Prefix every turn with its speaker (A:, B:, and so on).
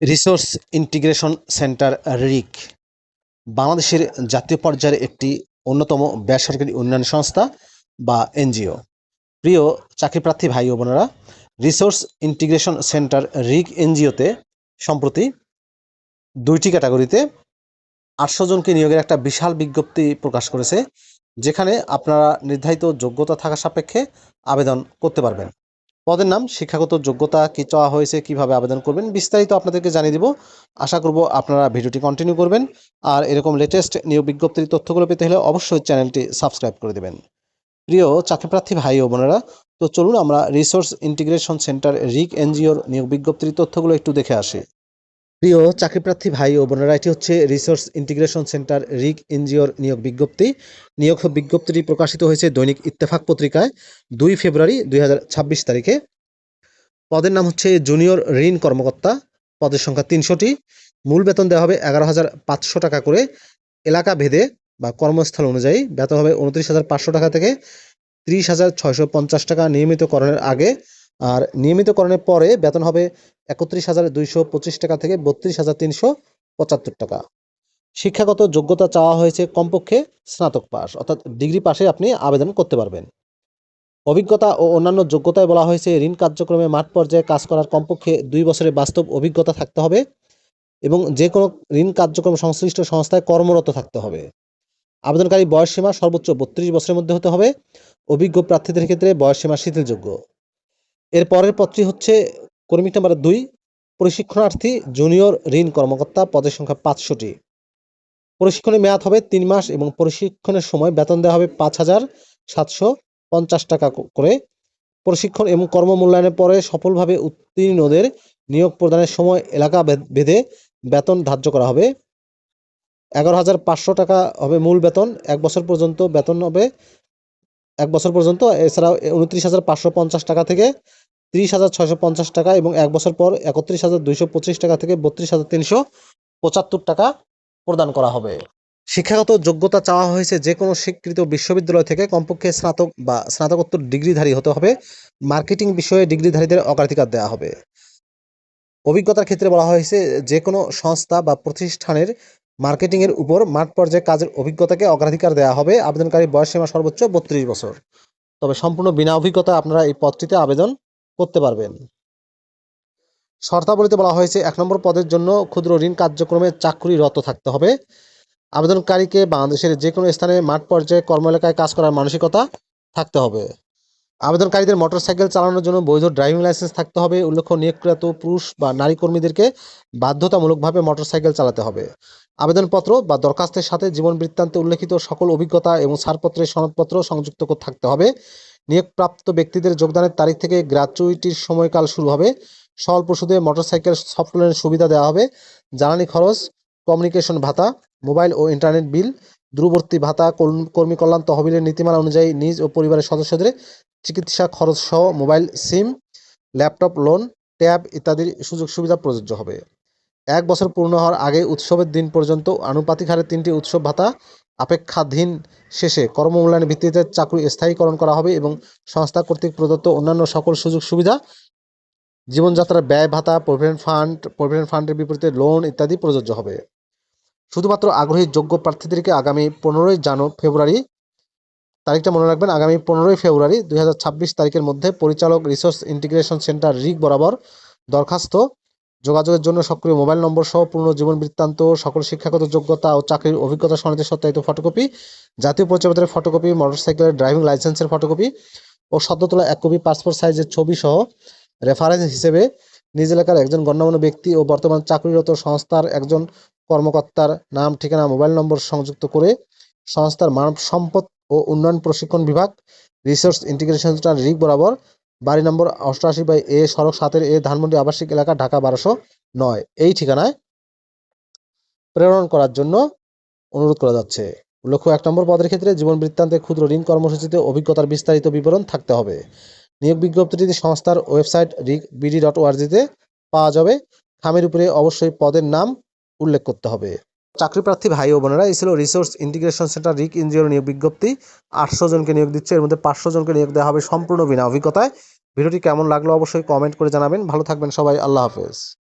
A: Resource integration centre, রিক। বাংলাদেশের জাতীয় পর্যায়ের একটি অন্যতম বেসরকারি উন্নয়ন সংস্থা বা এনজিও। প্রিয় চাকরিপ্রার্থী ভাই ও বোনেরা, রিসোর্স ইন্টিগ্রেশন সেন্টার, রিক এনজিওতে সম্প্রতি দুইটি ক্যাটাগরিতে আটশো জনকে নিয়োগের একটা বিশাল বিজ্ঞপ্তি প্রকাশ করেছে, যেখানে আপনারা নির্ধারিত যোগ্যতা থাকা সাপেক্ষে আবেদন করতে পারবেন। পদের নাম, শিক্ষাগত যোগ্যতা কি চাওয়া হয়েছে, কীভাবে আবেদন করবেন, বিস্তারিত আপনাদেরকে জানিয়ে দিব। আশা করব আপনারা ভিডিওটি কন্টিনিউ করবেন। আর এরকম লেটেস্ট নিয়োগ বিজ্ঞপ্তির তথ্যগুলো পেতে হলে অবশ্যই চ্যানেলটি সাবস্ক্রাইব করে দেবেন। প্রিয় চাকরিপ্রার্থী ভাই ও বোনেরা, তো চলুন আমরা রিসোর্স ইন্টিগ্রেশন সেন্টার রিক এনজিওর নিয়োগ বিজ্ঞপ্তির তথ্যগুলো একটু দেখে আসি। প্রিয় চাকরিপ্রার্থী ভাই ও বোনেরা, এটি হচ্ছে রিসোর্স ইন্টিগ্রেশন সেন্টার রিক এনজিওর নিয়োগ বিজ্ঞপ্তি। নিয়োগ বিজ্ঞপ্তিটি প্রকাশিত হয়েছে দৈনিক ইত্তেফাক পত্রিকায়, দুই ফেব্রুয়ারি দুই হাজার ছাব্বিশ তারিখে। পদের নাম হচ্ছে জুনিয়র ঋণ কর্মকর্তা, পদের সংখ্যা তিনশোটি। মূল বেতন দেওয়া হবে এগারো হাজার পাঁচশো টাকা করে। এলাকা ভেদে বা কর্মস্থল অনুযায়ী বেতন হবে উনত্রিশ হাজার পাঁচশো টাকা থেকে ত্রিশ হাজার ছয়শো পঞ্চাশ টাকা নিয়মিতকরণের আগে। আর নিয়মিতকরণের পরে বেতন হবে একত্রিশ হাজার দুইশো পঁচিশ টাকা থেকে বত্রিশ হাজার তিনশো পঁচাত্তর টাকা। শিক্ষাগত যোগ্যতা চাওয়া হয়েছে কমপক্ষে স্নাতক পাস অর্থাৎ ডিগ্রি পাশে আপনি আবেদন করতে পারবেন। অভিজ্ঞতা ও অন্যান্য যোগ্যতায় বলা হয়েছে, ঋণ কার্যক্রমে মাঠ পর্যায়ে কাজ করার কমপক্ষে দুই বছরের বাস্তব অভিজ্ঞতা থাকতে হবে এবং যে কোনো ঋণ কার্যক্রম সংশ্লিষ্ট সংস্থায় কর্মরত থাকতে হবে। আবেদনকারী বয়সসীমা সর্বোচ্চ বত্রিশ বছরের মধ্যে হতে হবে। অভিজ্ঞ প্রার্থীদের ক্ষেত্রে বয়সসীমা শিথিলযোগ্য। এর পরের পদটি হচ্ছে কর্মী নাম্বার দুই, প্রশিক্ষণার্থী জুনিয়র ঋণ কর্মকর্তা পদের সংখ্যা পাঁচশোটি। প্রশিক্ষণের মেয়াদ হবে তিন মাস এবং প্রশিক্ষণের সময় বেতন দেওয়া হবে পাঁচ হাজার সাতশো পঞ্চাশ টাকা করে। প্রশিক্ষণ এবং কর্মমূল্যায়নের পরে সফলভাবে উত্তীর্ণদের নিয়োগ প্রদানের সময় এলাকা ভেদে বেতন ধার্য করা হবে। এগারো হাজার পাঁচশো টাকা হবে মূল বেতন। এক বছর পর্যন্ত বেতন হবে এক বছর পর্যন্ত, এছাড়াও উনত্রিশ হাজার পাঁচশো পঞ্চাশ টাকা থেকে তিরিশ হাজার ছয়শো পঞ্চাশ টাকা এবং এক বছর পর একত্রিশ হাজার দুইশো পঁচিশ টাকা থেকে বত্রিশ হাজার তিনশো পঁচাত্তর টাকা প্রদান করা হবে। শিক্ষাগত যোগ্যতা চাওয়া হয়েছে যে কোনো স্বীকৃত বিশ্ববিদ্যালয় থেকে কমপক্ষে স্নাতক বা স্নাতকোত্তর ডিগ্রিধারী হতে হবে। মার্কেটিং বিষয়ে ডিগ্রিধারীদের অগ্রাধিকার দেওয়া হবে। অভিজ্ঞতার ক্ষেত্রে বলা হয়েছে যে কোনো সংস্থা বা প্রতিষ্ঠানের মার্কেটিংয়ের উপর মাঠ পর্যায়ে কাজের অভিজ্ঞতাকে অগ্রাধিকার দেওয়া হবে। আবেদনকারী বয়সসীমা সর্বোচ্চ বত্রিশ বছর। তবে সম্পূর্ণ বিনা অভিজ্ঞতা আপনারা এই পদটিতে আবেদন করতে পারবেন। শর্তাবলীতে বলা হয়েছে, এক নম্বর পদের জন্য ক্ষুদ্র ঋণ কার্যক্রমে চাকরিরত থাকতে হবে। আবেদনকারীকে বাংলাদেশের যে কোনো স্থানে মাঠ পর্যায়ে কর্ম এলাকায় কাজ করার মানসিকতা থাকতে হবে। আবেদনকারীদের মোটরসাইকেল চালানোর জন্য বৈধ ড্রাইভিং লাইসেন্স থাকতে হবে। উল্লেখ্য, নিয়োগকৃত পুরুষ বা নারী কর্মীদেরকে বাধ্যতামূলকভাবে মোটরসাইকেল চালাতে হবে। আবেদনপত্র বা দরখাস্তের সাথে জীবন বৃত্তান্তে উল্লেখিত সকল অভিজ্ঞতা এবং ছাড়পত্রের সনদপত্র সংযুক্ত থাকতে হবে। নিয়োগপ্রাপ্ত ব্যক্তিদের যোগদানের তারিখ থেকে গ্র্যাচুইটির সময়কাল শুরু হবে। স্বল্প সুদে মোটরসাইকেল সফটওয়্যারের সুবিধা দেওয়া হবে। জ্বালানি খরচ, কমিউনিকেশন ভাতা, মোবাইল ও ইন্টারনেট বিল দূরবর্তী ভাতা কর্মী কল্যাণ তহবিলের নীতিমালা অনুযায়ী নিজ ও পরিবারের সদস্যদের চিকিৎসা খরচ সহ mobile, SIM, laptop, loan, tab ইত্যাদির সুযোগ সুবিধা প্রযোজ্য হবে। এক বছর পূর্ণ হওয়ার আগে উৎসবের দিন পর্যন্ত আনুপাতিক হারে তিনটি উৎসব ভাতা আপেক্ষাধীন শেষে কর্মমূল্যায়নের ভিত্তিতে চাকরি স্থায়ীকরণ করা হবে এবং সংস্থা কর্তৃক প্রদত্ত অন্যান্য সকল সুযোগ সুবিধা, জীবনযাত্রার ব্যয় ভাতা, প্রভিডেন্ট ফান্ড, প্রভিডেন্ট ফান্ডের বিপরীতে লোন ইত্যাদি প্রযোজ্য হবে। শুধুমাত্র আগ্রহী যোগ্য প্রার্থীদেরকে আগামী পনেরোই জানু ফেব্রুয়ারি তারিখটা মনে রাখবেন, আগামী পনেরোই ফেব্রুয়ারি দু হাজার ছাব্বিশ তারিখের মধ্যে পরিচালক রিসোর্স ইন্টিগ্রেশন সেন্টার রিক বরাবর দরখাস্ত। যোগাযোগের জন্য সক্রিয় মোবাইল নম্বর সহ পূর্ণ জীবন বৃত্তান্ত, সকল শিক্ষাগত যোগ্যতা ও চাকরির অভিজ্ঞতা সনদের সত্যায়িত ফটোকপি, জাতীয় পরিচয়পত্রের ফটোকপি, মোটরসাইকেলের ড্রাইভিং লাইসেন্সের ফটোকপি ও সদ্য তোলা এক কপি পাসপোর্ট সাইজের ছবি সহ রেফারেন্স হিসেবে নিজ এলাকার একজন গণ্যমান্য ব্যক্তি ও বর্তমান চাকরিরত সংস্থার একজন কর্মকর্তার নাম, ঠিকানা, মোবাইল নম্বর সংযুক্ত করে সংস্থার মানব সম্পদ ও উন্নয়ন প্রশিক্ষণ বিভাগ, রিসোর্স ইন্টিগ্রেশন সেন্টার রিক বরাবর, বাড়ি নম্বর অষ্টআশি বাই এ, সড়ক সাতের এ, ধানমন্ডি আবাসিক এলাকা, ঢাকা বারোশো নয়। এই ঠিকানায় প্রেরণ করার জন্য অনুরোধ করা যাচ্ছে। উল্লেখ্য এক নম্বর পদের ক্ষেত্রে জীবন বৃত্তান্তে ক্ষুদ্র ঋণ কর্মসূচিতে অভিজ্ঞতার বিস্তারিত বিবরণ থাকতে হবে। নিয়োগ বিজ্ঞপ্তিটি সংস্থার ওয়েবসাইট রিক বিডি ডট ওআরজিতে পাওয়া যাবে। খামের উপরে অবশ্যই পদের নাম উল্লেখ করতে হবে। চাকরি প্রার্থী ভাই ও বোনেরা, এই ছিল রিসোর্স ইন্টিগ্রেশন সেন্টার রিক এনজিওর নিয়োগ বিজ্ঞপ্তি। আটশো জনকে নিয়োগ দিচ্ছে, এর মধ্যে পাঁচশো জনকে নিয়োগ দেওয়া হবে সম্পূর্ণ বিনা অভিজ্ঞতায়। ভিডিওটি কেমন লাগল অবশ্যই কমেন্ট করে জানাবেন। ভালো থাকবেন সবাই, আল্লাহ হাফেজ।